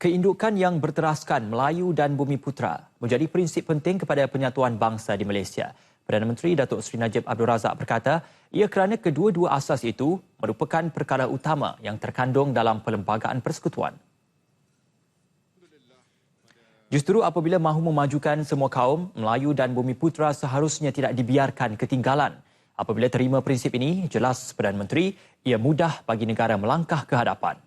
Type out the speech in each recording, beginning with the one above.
Keindukan yang berteraskan Melayu dan Bumi Putra menjadi prinsip penting kepada penyatuan bangsa di Malaysia. Perdana Menteri Datuk Seri Najib Abdul Razak berkata, ia kerana kedua-dua asas itu merupakan perkara utama yang terkandung dalam perlembagaan persekutuan. Justru apabila mahu memajukan semua kaum, Melayu dan Bumi Putra seharusnya tidak dibiarkan ketinggalan. Apabila terima prinsip ini, jelas Perdana Menteri, ia mudah bagi negara melangkah ke hadapan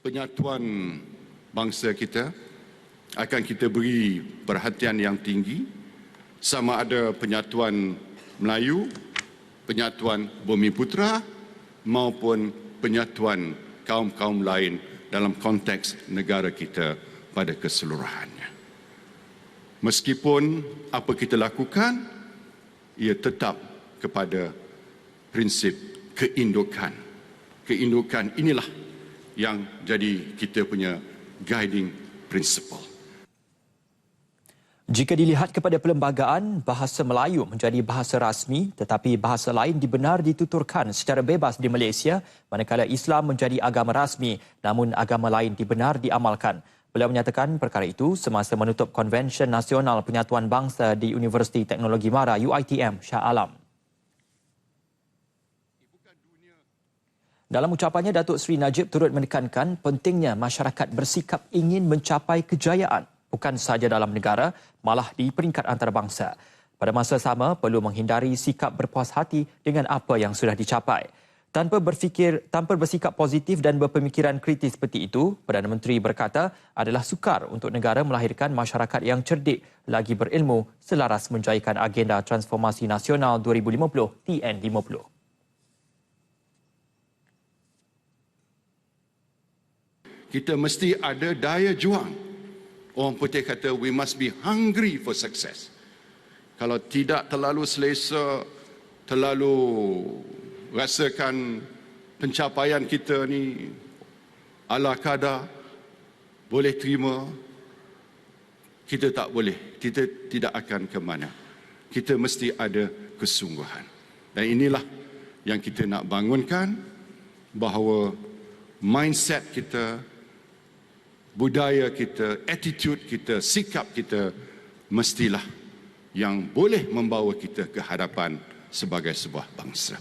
penyatuan bangsa kita akan kita beri perhatian yang tinggi sama ada penyatuan Melayu, penyatuan Bumi Putra maupun penyatuan kaum-kaum lain dalam konteks negara kita pada keseluruhannya. Meskipun apa kita lakukan, ia tetap kepada prinsip keindukan. Keindukan inilah yang jadi kita punya guiding principle. Jika dilihat kepada perlembagaan, bahasa Melayu menjadi bahasa rasmi tetapi bahasa lain dibenar dituturkan secara bebas di Malaysia manakala Islam menjadi agama rasmi namun agama lain dibenar diamalkan. Beliau menyatakan perkara itu semasa menutup Konvensyen Nasional Penyatuan Bangsa di Universiti Teknologi Mara UITM Shah Alam. Dalam ucapannya, Datuk Seri Najib turut menekankan pentingnya masyarakat bersikap ingin mencapai kejayaan bukan sahaja dalam negara, malah di peringkat antarabangsa. Pada masa sama, perlu menghindari sikap berpuas hati dengan apa yang sudah dicapai. Tanpa berfikir, tanpa bersikap positif dan berpemikiran kritis seperti itu, Perdana Menteri berkata adalah sukar untuk negara melahirkan masyarakat yang cerdik lagi berilmu selaras menjayakan agenda transformasi nasional 2050 TN50. Kita mesti ada daya juang. Orang putih kata we must be hungry for success. Kalau tidak terlalu selesa, terlalu rasakan pencapaian kita ni ala kadar boleh terima kita tak boleh kita tidak akan ke mana kita mesti ada kesungguhan dan inilah yang kita nak bangunkan bahawa mindset kita budaya kita, attitude kita, sikap kita mestilah yang boleh membawa kita ke hadapan sebagai sebuah bangsa.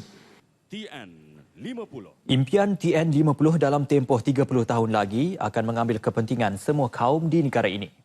TN50 Impian TN50 dalam tempoh 30 tahun lagi akan mengambil kepentingan semua kaum di negara ini.